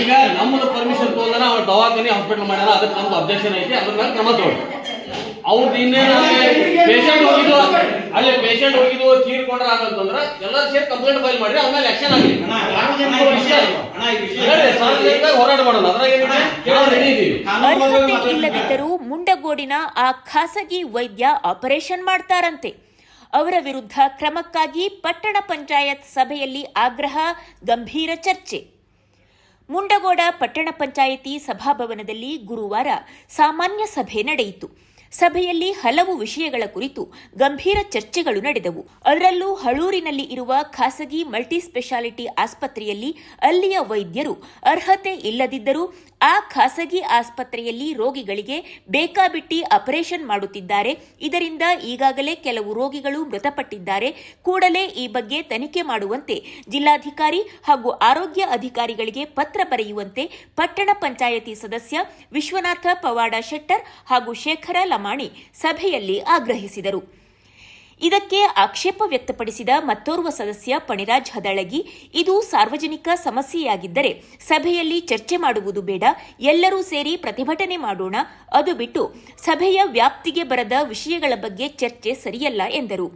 ಈಗ ನಮ್ಮದು ಪರ್ಮಿಷನ್ ತಗೊಂಡ್ರೆ ಅವ್ರ ದವಾಖಾನೆ ಹಾಸ್ಪಿಟಲ್ ಮಾಡ್ಯಾರ ಅದಕ್ಕೆ ನಮ್ದು ಅಬ್ಜೆಕ್ಷನ್ ಐತಿ ಅದ್ರ ಮೇಲೆ ಕ್ರಮ ತಗೊಳ್ಳಿ ಅವ್ರದ್ದು ಇನ್ನೇನು ಪೇಷಂಟ್ ಹೋಗಿದ್ದು ಅಲ್ಲಿ ಪೇಷಂಟ್ ಹೋಗಿದ್ದು ತೀರ್ಕೊಂಡ್ರ ಆಗಂತಂದ್ರೆ ಎಲ್ಲ ಸೇರಿ ಕಂಪ್ಲೇಂಟ್ ಫೈಲ್ ಮಾಡ್ರಿ ಆಮೇಲೆ ಆಕ್ಷನ್ ಆಗಲಿ. ಹೋರಾಟ ಮಾಡೋಣ ಅದ್ರಾಗ ಏನಿದೆ? ಇಲ್ಲದಿದ್ದರೂ ಮುಂಡಗೋಡಿನ ಆ ಖಾಸಗಿ ವೈದ್ಯ ಆಪರೇಷನ್ ಮಾಡ್ತಾರಂತೆ. ಅವರ ವಿರುದ್ಧ ಕ್ರಮಕ್ಕಾಗಿ ಪಟ್ಟಣ ಪಂಚಾಯತ್ ಸಭೆಯಲ್ಲಿ ಆಗ್ರಹ, ಗಂಭೀರ ಚರ್ಚೆ. ಮುಂಡಗೋಡ ಪಟ್ಟಣ ಪಂಚಾಯಿತಿ ಸಭಾಭವನದಲ್ಲಿ ಗುರುವಾರ ಸಾಮಾನ್ಯ ಸಭೆ ನಡೆಯಿತು. ಸಭೆಯಲ್ಲಿ ಹಲವು ವಿಷಯಗಳ ಕುರಿತು ಗಂಭೀರ ಚರ್ಚೆಗಳು ನಡೆದವು. ಅದರಲ್ಲೂ ಹಳೂರಿನಲ್ಲಿ ಇರುವ ಖಾಸಗಿ ಮಲ್ಟಿ ಸ್ಪೆಷಾಲಿಟಿ ಆಸ್ಪತ್ರೆಯಲ್ಲಿ ಅಲ್ಲಿಯ ವೈದ್ಯರು ಅರ್ಹತೆ ಇಲ್ಲದಿದ್ದರೂ ಆ ಖಾಸಗಿ ಆಸ್ಪತ್ರೆಯಲ್ಲಿ ರೋಗಿಗಳಿಗೆ ಬೇಕಾಬಿಟ್ಟಿ ಆಪರೇಷನ್ ಮಾಡುತ್ತಿದ್ದಾರೆ. ಇದರಿಂದ ಈಗಾಗಲೇ ಕೆಲವು ರೋಗಿಗಳು ಮೃತಪಟ್ಟಿದ್ದಾರೆ. ಕೂಡಲೇ ಈ ಬಗ್ಗೆ ತನಿಖೆ ಮಾಡುವಂತೆ ಜಿಲ್ಲಾಧಿಕಾರಿ ಹಾಗೂ ಆರೋಗ್ಯ ಅಧಿಕಾರಿಗಳಿಗೆ ಪತ್ರ ಬರೆಯುವಂತೆ ಪಟ್ಟಣ ಪಂಚಾಯತಿ ಸದಸ್ಯ ವಿಶ್ವನಾಥ ಪವಾಡ ಶೆಟ್ಟರ್ ಹಾಗೂ ಶೇಖರ ಲಮಾಣಿ ಸಭೆಯಲ್ಲಿ ಆಗ್ರಹಿಸಿದರು. ಇದಕ್ಕೆ ಆಕ್ಷೇಪ ವ್ಯಕ್ತಪಡಿಸಿದ ಮತ್ತೋರ್ವ ಸದಸ್ಯ ಪಣಿರಾಜ್ ಹದಳಗಿ, ಇದು ಸಾರ್ವಜನಿಕ ಸಮಸ್ಯೆಯಾಗಿದ್ದರೆ ಸಭೆಯಲ್ಲಿ ಚರ್ಚೆ ಮಾಡುವುದು ಬೇಡ, ಎಲ್ಲರೂ ಸೇರಿ ಪ್ರತಿಭಟನೆ ಮಾಡೋಣ, ಅದು ಬಿಟ್ಟು ಸಭೆಯ ವ್ಯಾಪ್ತಿಗೆ ಬರದ ವಿಷಯಗಳ ಬಗ್ಗೆ ಚರ್ಚೆ ಸರಿಯಲ್ಲ ಎಂದರು.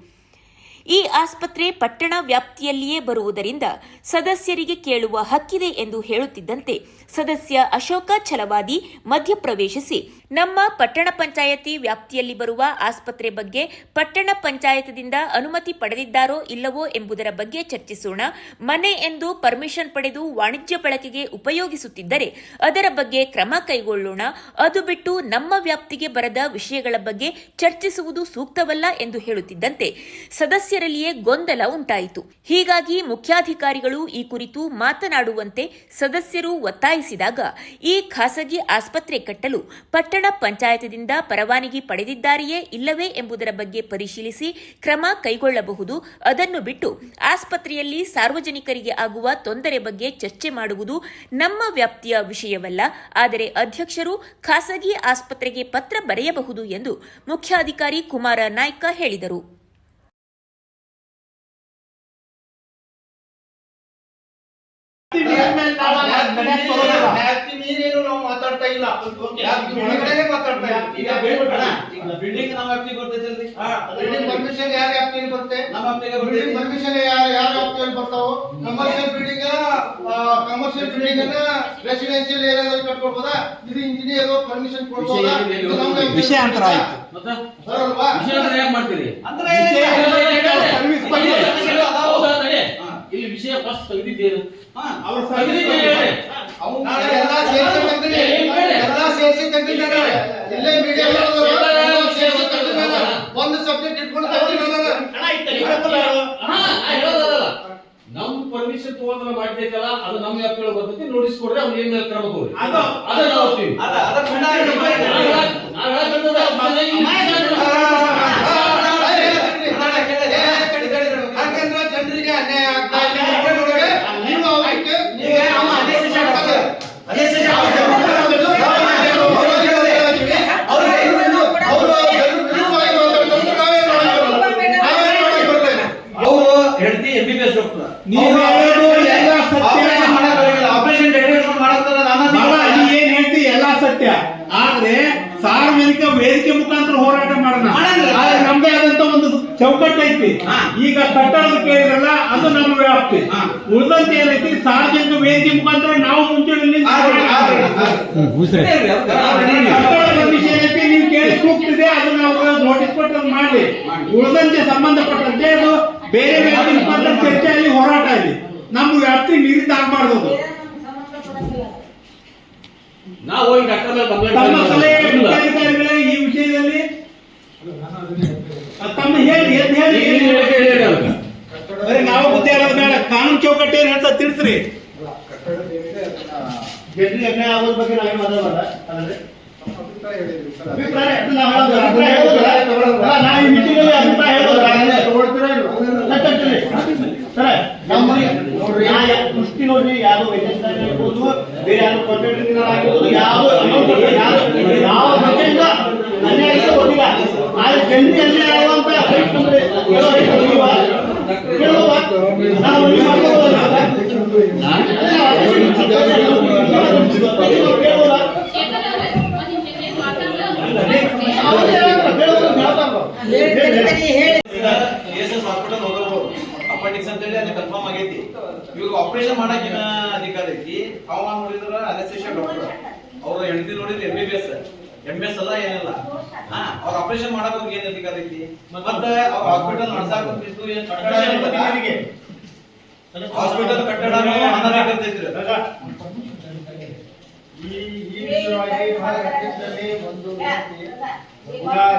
ಈ ಆಸ್ಪತ್ರೆ ಪಟ್ಟಣ ವ್ಯಾಪ್ತಿಯಲ್ಲಿಯೇ ಬರುವುದರಿಂದ ಸದಸ್ಯರಿಗೆ ಕೇಳುವ ಹಕ್ಕಿದೆ ಎಂದು ಹೇಳುತ್ತಿದ್ದಂತೆ ಸದಸ್ಯ ಅಶೋಕ ಛಲವಾದಿ ಮಧ್ಯಪ್ರವೇಶಿಸಿ ನಮ್ಮ ಪಟ್ಟಣ ಪಂಚಾಯತಿ ವ್ಯಾಪ್ತಿಯಲ್ಲಿ ಬರುವ ಆಸ್ಪತ್ರೆ ಬಗ್ಗೆ ಪಟ್ಟಣ ಪಂಚಾಯತದಿಂದ ಅನುಮತಿ ಪಡೆದಿದ್ದಾರೋ ಇಲ್ಲವೋ ಎಂಬುದರ ಬಗ್ಗೆ ಚರ್ಚಿಸೋಣ. ಮನೆ ಎಂದು ಪರ್ಮಿಷನ್ ಪಡೆದು ವಾಣಿಜ್ಯ ಬಳಕೆಗೆ ಉಪಯೋಗಿಸುತ್ತಿದ್ದರೆ ಅದರ ಬಗ್ಗೆ ಕ್ರಮ ಕೈಗೊಳ್ಳೋಣ. ಅದು ಬಿಟ್ಟು ನಮ್ಮ ವ್ಯಾಪ್ತಿಗೆ ಬರದ ವಿಷಯಗಳ ಬಗ್ಗೆ ಚರ್ಚಿಸುವುದು ಸೂಕ್ತವಲ್ಲ ಎಂದು ಹೇಳುತ್ತಿದ್ದಂತೆ ಸದಸ್ಯರಲ್ಲಿಯೇ ಗೊಂದಲ ಉಂಟಾಯಿತು. ಹೀಗಾಗಿ ಮುಖ್ಯಾಧಿಕಾರಿಗಳು ಈ ಕುರಿತು ಮಾತನಾಡುವಂತೆ ಸದಸ್ಯರು ಒತ್ತಾಯಿಸಿದಾಗ ಈ ಖಾಸಗಿ ಆಸ್ಪತ್ರೆ ಕಟ್ಟಲು ಪಟ್ಟಣ ಪಂಚಾಯತದಿಂದ ಪರವಾನಗಿ ಪಡೆದಿದ್ದಾರೆಯೇ ಇಲ್ಲವೇ ಎಂಬುದರ ಬಗ್ಗೆ ಪರಿಶೀಲಿಸಿ ಕ್ರಮ ಕೈಗೊಳ್ಳಬಹುದು. ಅದನ್ನು ಬಿಟ್ಟು ಆಸ್ಪತ್ರೆಯಲ್ಲಿ ಸಾರ್ವಜನಿಕರಿಗೆ ಆಗುವ ತೊಂದರೆ ಬಗ್ಗೆ ಚರ್ಚೆ ಮಾಡುವುದು ನಮ್ಮ ವ್ಯಾಪ್ತಿಯ ವಿಷಯವಲ್ಲ. ಆದರೆ ಅಧ್ಯಕ್ಷರು ಖಾಸಗಿ ಆಸ್ಪತ್ರೆಗೆ ಪತ್ರ ಬರೆಯಬಹುದು ಎಂದು ಮುಖ್ಯಾಧಿಕಾರಿ ಕುಮಾರ ನಾಯ್ಕ ಹೇಳಿದರು. ನಾವು ಮಾತಾಡ್ತಾ ಇಲ್ಲ. ಮಾತಾಡ್ತಾ ಇದ್ದೀವಿ. ಬಿಲ್ಡಿಂಗ್ ನಮ್ಮ ವ್ಯಾಪ್ತಿಗೆ ಬರ್ತೈತಲ್ರಿ ಬಿಲ್ಡಿಂಗ್ ಪರ್ಮಿಷನ್ ಯಾರ ಬರುತ್ತೆ? ನಮ್ಮ ವ್ಯಾಪ್ತಿಗೆ ಬಿಲ್ಡಿಂಗ್ ಬರ್ತೈತಿ ಪರ್ಮಿಷನ್ ಯಾರ ಯಾರ ವ್ಯಾಪ್ತಿಯಲ್ಲಿ ಬರ್ತಾವು? ಕಮರ್ಷಿಯಲ್ ಬಿಲ್ಡಿಂಗ್ ಕಮರ್ಷಿಯಲ್ ಬಿಲ್ಡಿಂಗ್ ಅನ್ನ ರೆಸಿಡೆನ್ಶಿಯಲ್ ಏರಿಯಾದಲ್ಲಿ ಕಟ್ಕೊಳ್ಬೋದಾ ಇದು ಇಂಜಿನಿಯರ್ ಪರ್ಮಿಷನ್ ಕೊಡ್ಬೋದಾ? ವಿಷಯ ಅಂತರ ಆಯ್ತು. ವಿಷಯ ಮಾಡ್ತೀರಿ? ಅಂದ್ರೆ ಏನಿಲ್ಲ. ಸರ್ವಿಸ್ ಬಗ್ಗೆ. ಇಲ್ಲಿ ವಿಷಯ ಫಸ್ಟ್ ತೆಗೆದಿದ್ದೇನು. ಅವ್ರ. ಒಂದು ಸಬ್ಜೆಕ್ಟ್ ಇಟ್ಕೊಂಡು. ನಮ್ ಪರ್ಮಿಷನ್ ತಗೊಂಡ್ರೆ ಮಾಡ್ತೈತಲ್ಲ ಅದು ನಮ್ಮ ಯಾಕೆ ಬರ್ತೈತಿ ನೋಟಿಸ್ ಕೊಡ್ರಿ ಅವ್ನು ಏನ್ ಮೇಲೆ ಕ್ರಮ ತಗೋರಿ ಅದು- ನಾವು ಒಪ್ತೀವಿ. ಅದ ಅದ ಖಂಡ ಆಗಿ ನಾವ್ ಹೇಳ- ನಾವ್ ಹೇಳಕ್ಕಂತಂದ್ರೆ ಅದನ್ನ ಇಲ್ಲಿ ಯಾಕಂದ್ರೆ ಜನರಿಗೆ ಅನ್ಯಾಯ ಆಗ್ತಾ ಇದೆ ಜನರಿಗೆ ನೀವು ಅವರಿಗೆ ಈಗ ಅವ ಅದೇ ಸೆಷನ್ ಆಗ್ತದೆ. ಅದೇ ಸೆಷನ್ ಆಗ್ತದೆ. ಅವರು ಹೆಂಡತಿ M B B S doctor ನೀವು ಹೇಳೋದು ಎಲ್ಲ ಸತ್ಯ. ಆಪರೇಷನ್ ಮಾಡಕ್ ಬರಂಗಿಲ್ಲ. ಆಪರೇಷನ್ ಡೆಲಿವರಿ ಮಾಡಕ್ತಾರ ಬಾಬಾ, ನೀ ಏನ್ ಹೇಳ್ತಿ ಎಲ್ಲ ಸತ್ಯ. ಆದ್ರೆ ಸಾರ್ವಜನಿಕ ವೇದಿಕೆ ಮುಖಾಂತರ ಹೋರಾಟ ಮಾಡೋಣ. ಆದ್ರೆ ನಮ್ದೇ ಆದಂತ ಒಂದು ಚೌಕಟ್ಟು ಐತಿ. ಈಗ ಕಟ್ಟಡದ ಕೇಳಿದ್ರಲ್ಲ ಅದು ನಮ್ಮ ವ್ಯಾಪ್ತಿ. ಉಳಿದಂತೆ ಏನೈತಿ? ಸಾರ್ವಜನಿಕ ವೇದಿಕೆ ಮುಖಾಂತರ ನಾವು ಮುಂಚೂಣಿ. ಕಟ್ಟಡದ ವಿಷಯ ಏನೈತಿ? ನೀವು ಕೇಳಿ ಸೂಕ್ತಿದೆ ಅದು ನಾವು ನೋಟಿಸ್ ಕೊಟ್ಟು ಮಾಡಿ ಉಳಿದಂತೆ ಸಂಬಂಧಪಟ್ಟಂತೆ ಅದು ಬೇರೆ ವ್ಯಾಪ್ತಿ ಮುಖಾಂತರ ಚರ್ಚೆ ಆಗಲಿ ಹೋರಾಟ ಆಗಲಿ ನಮ್ಮ ವ್ಯಾಪ್ತಿ ಮೀರಿದ ಆಗ್ಬಾರ್ದು ನಾವು ಹೋಗಿ ಡಾಕ್ಟರ್ ತಮ್ಮ ಸಲಹೆ ಮಾಡಿಲ್ಲ. ಮುಖ್ಯಾಧಿಕಾರಿಗಳೇ ಈ ವಿಷಯದಲ್ಲಿ ತಮ್ಮ ಹೇಳಿ ಎದ್ದು ಹೇಳಿ ಏನ್ ಹೇಳಿ. ಬರೀ ನಾವು ಬುದ್ಧಿ ಹೇಳೋದು ಬೇಡ ಕಾನೂನು ಚೌಕಟ್ಟು ಏನ್ ಹೇಳ್ತಾ ತಿಳಿಸ್ರಿ ಅನ್ಯಾಯ ಆಗೋದ್ ಬಗ್ಗೆ ನಾವೇನು ಮಾತಾಡೋಲ್ಲ ಅಭಿಪ್ರಾಯ ನಾವು ಹೇಳೋದು, ಅಭಿಪ್ರಾಯ ಹೇಳೋದಲ್ಲ. ಅಲ್ಲ, ನಾವು ಈ meeting ಅಲ್ಲಿ ಅಭಿಪ್ರಾಯ? ಸರ, ನಮ್ಮ ನೋಡ್ರಿ, ನಾ ಯಾ- ದೃಷ್ಟಿ ನೋಡ್ರಿ ಯಾವ ವೈದ್ಯಸ್ಥಾನ ಇರ್ಬೋದು ಬೇರೆ ಯಾರು ಕಾಂಟ್ರಾಕ್ಟರ್ ಆಗಿರ್ಬೋದು ಯಾವ ಯಾವ ಯಾವ ಬಗೆಯಿಂದ ಅನ್ಯಾಯ ಇದೆ ಗೊತ್ತಿಲ್ಲ ಆದ್ರೆ ಜನರಿಗೆ ಅನ್ಯಾಯ ಆಗುವಂತ ರೈತಂದ್ರೆ ಹೇಳೋ ರೈತರು ಇಲ್ವಾ? ಕೇಳುವ? ನಾವು ಇಲ್ಲಿ ಮಾಡ್ಕೊಬೋದಲ್ಲ? ಎಸ್ ಎಸ್ ಹಾಸ್ಪಿಟಲ್ ಹೋಗಬಹುದು ಅಪೆಂಡಿಕ್ಸ್ ಅಂತ ಹೇಳಿ ಅಲ್ಲಿ ಕನ್ಫರ್ಮ್ ಆಗೈತಿ. ಇವಾಗ ಆಪರೇಷನ್ ಮಾಡಕ್ಕಿನ ಅಧಿಕಾರ ಐತಿ? ಅವ ನೋಡಿದ್ರ ಡಾಕ್ಟರ್ ಅವ್ರ ಹೆಂಡತಿ ನೋಡಿದ್ರೆ M B B S M S ಅಲ್ಲ ಏನಿಲ್ಲ. ಹಾ ಅವ್ರ ಆಪರೇಷನ್ ಮಾಡಕ್ ಅವ್ರಿಗೆ ಏನ್ ಬೇಕಾಗೈತಿ ಮತ್ತೆ ಅವ್ರ ಹಾಸ್ಪಿಟಲ್ ನಡ್ಸಾಕ ಕೂತಿದ್ದು ಏನ್. ಹಾಸ್ಪಿಟಲ್ ಕಟ್ಟಡ ಈ ಈ ವಿಷಯವಾಗಿ ಭಾಳ ರಾಜ್ಯದಲ್ಲಿ ಒಂದು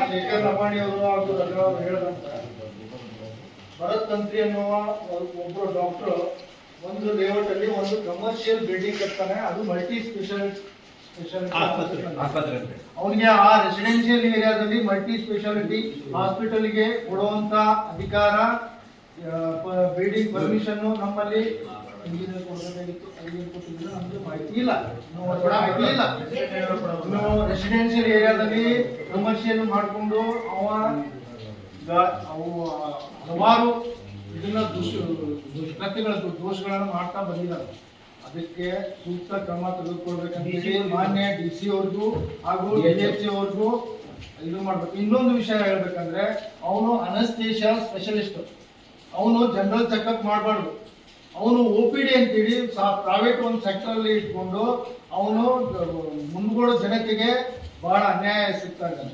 ಶೇಖರ್ ಲಮಾಣಿ ಅವರು ಹಾಗೂ ರಘು ಅವರು ಹೇಳಿದಂತ. ಭರತ್ ತಂತ್ರಿ ಅನ್ನುವ ಒಬ್ಬರು ಡಾಕ್ಟರ್ ಒಂದು ಲೇಔಟ್ ಅಲ್ಲಿ ಒಂದು ಕಮರ್ಷಿಯಲ್ ಬಿಲ್ಡಿಂಗ್ ಕಟ್ತಾನೆ. ಅದು ಮಲ್ಟಿ ಸ್ಪೆಷಲ್ ಆಸ್ಪತ್ರೆ. ಅವನಿಗೆ ಆ ರೆಸಿಡೆನ್ಷಿಯಲ್ ಏರಿಯಾದಲ್ಲಿ ಮಲ್ಟಿ ಸ್ಪೆಷಾಲಿಟಿ ಹಾಸ್ಪಿಟಲ್ಗೆ ಕೊಡುವಂತ ಅಧಿಕಾರ ಬಿಲ್ಡಿಂಗ್ ಪರ್ಮಿಷನ್ ನಮ್ಮಲ್ಲಿ ಮಾಹಿತಿ ಇಲ್ಲ. ಇಲ್ಲ. ರೆಸಿಡೆನ್ಷಿಯಲ್ ಏರಿಯಾದಲ್ಲಿ ಕಮರ್ಷಿಯಲ್ ಮಾಡಿಕೊಂಡು ಅವು ಹಲವಾರು ಇದನ್ನ ದುಷ್ ದುಷ್ಕೃತ್ಯಗಳ ದೋಷಗಳನ್ನು ಮಾಡ್ತಾ ಬಂದಿದ್ದಾರೆ. ಅದಕ್ಕೆ ಸೂಕ್ತ ಕ್ರಮ ತೆಗೆದುಕೊಳ್ಬೇಕಂತ ಹೇಳಿ ಮಾನ್ಯ ಡಿ ಸಿ ಅವ್ರಿಗೂ ಹಾಗೂ ಎಲ್ ಎಚ್ ಸಿ ಅವ್ರಿಗೂ ಇದು ಮಾಡ್ಬೇಕು. ಇನ್ನೊಂದು ವಿಷಯ ಹೇಳ್ಬೇಕಂದ್ರೆ ಅವನು ಅನಸ್ತೇಷಿಯಾ ಸ್ಪೆಷಲಿಸ್ಟ್ ಅವನು ಜನರಲ್ ಚೆಕಪ್ ಮಾಡಬಾರ್ದು. ಅವನು ಒ ಪಿ ಡಿ ಅಂತೇಳಿ ಪ್ರೈವೇಟ್ ಒಂದು ಸೆಕ್ಟರ್ ಅಲ್ಲಿ ಇಟ್ಕೊಂಡು ಅವನು ಮುಂದ್ಗಡೆ ಜನತೆಗೆ ಬಹಳ ಅನ್ಯಾಯ ಸಿಗ್ತಾ ಇದ್ದಾನೆ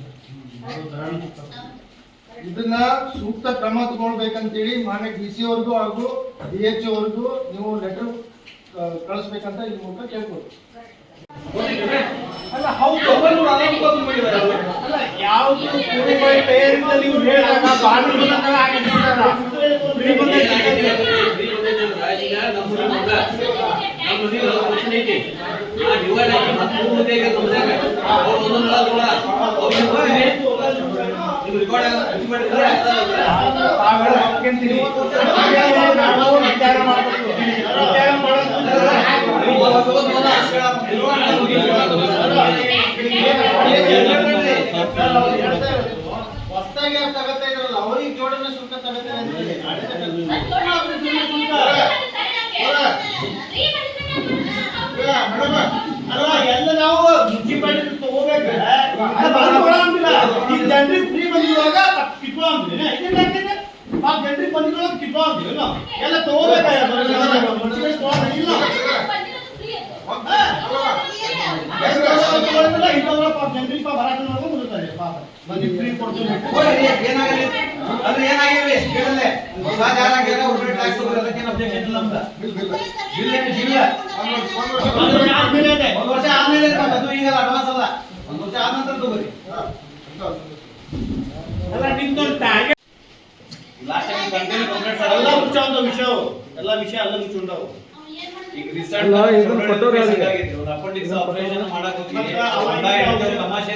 ಇದನ್ನ ಸೂಕ್ತ ಕ್ರಮ ತಗೊಳ್ಬೇಕಂತೇಳಿ ಮಾನ್ಯ ಡಿ ಸಿ ಅವ್ರಿಗೂ ಹಾಗೂ ಡಿ ಎಚ್ ಅವ್ರಿಗೂ ನೀವು ಲೆಟರ್ ಕಳಿಸ್ಬೇಕಂತ ಈ ಮೂಲಕ ಕೇಳ್ಬೋದು ಅಲ್ಲ ಹೌದು ಅಲ್ಲ ಯಾವುದು ಪೂರ್ವ ತಯಾರಿಯಿಂದ ನೀವು ಹೇಳಿದಾಗ ಬಾಗಿಲು ಈಗ ನಮ್ಮ ಮನೆ ಮಗ, ನಮ್ಮ ಮನೆಗೆ ಒಂದು ಪ್ರಶ್ನೆ ಐತಿ. ಆ divide ಆಗಿ ಹತ್ತು ಮೂರು ಇದೆ ನಮ್ಮ ಮನ್ಯಾಗ. ಅವ್ರು ಒಂದೊಂದು ನಳ ತಗೊಳ. ಅವ್ರಿಗೆ ಕೊಡ್ತೀನಿ. ನೀವು record ಆಗ- ಇದು ಮಾಡಿದ್ರೆ ಅರ್ಥ ಆಗುತ್ತೆ. ತಾವೆಲ್ಲ ಒಪ್ಕೊಂತೀರಿ. ನಾವು ವಿಚಾರ ಮಾಡ್ಬೇಕು. ವಿಚಾರ ಮಾಡೋದು ನೀವು ಒಂದು ತಗೊಂಡು ಹೋದ. ಹೊಸದಾಗಿ ಅಲ್ಲ ಎಲ್ಲ ನಾವು ಮುನ್ಸಿಪಾಲಿಟಿ ತಗೋಬೇಕು ಈಗ ಜನರಿಗೆ ಫ್ರೀ ಬಂದಿರುವಾಗ ನಾವು ಎಲ್ಲ ಏನಾಗಲಿ? ಅಂದ್ರೆ ಏನಾಗಿರ್ಲಿ ಕೇಳಲೆ ಹೊಸ ಜಾಗ ಆಗ್ಯಾರ ಒಬ್ಬರು ಟ್ಯಾಕ್ಸ್ ಅದಕ್ಕೆ ಅಬ್ಜೆಕ್ಷನ್ ಇಲ್ಲ ನಮ್ದು. ಜಿಲ್ಲೆ ಜಿಲ್ಲೆ. ಒಂದು ವರ್ಷ ಆದ್ಮೇಲೆ ಇದೆ. ವರ್ಷ ಆದ್ಮೇಲೆ ಅದು ಈಗ ಅಡ್ವಾನ್ಸ್ ಅಲ್ಲ. ಒಂದು ವರ್ಷ ಆದ ನಂತರ ತಗೋರಿ. ಅಲ್ಲ ನಿಮ್ದೊಂದು ಟಾರ್ಗೆಟ್ ಲಾಸ್ಟ್ ಟೈಮ್ ಕಂಟಿನ್ಯೂ ಎಲ್ಲ ವಿಷಯ. ಎಲ್ಲ ವಿಷಯ ಎಲ್ಲ ಮುಚ್ಚುಂಡವು. ಈಗ ರೀಸೆಂಟ್ ಒಂದು ಅಪೆಂಡಿಕ್ಸ್ ಆಪರೇಷನ್ ಮಾಡಕ್ ಹೋಗಿ ತಮಾಷೆ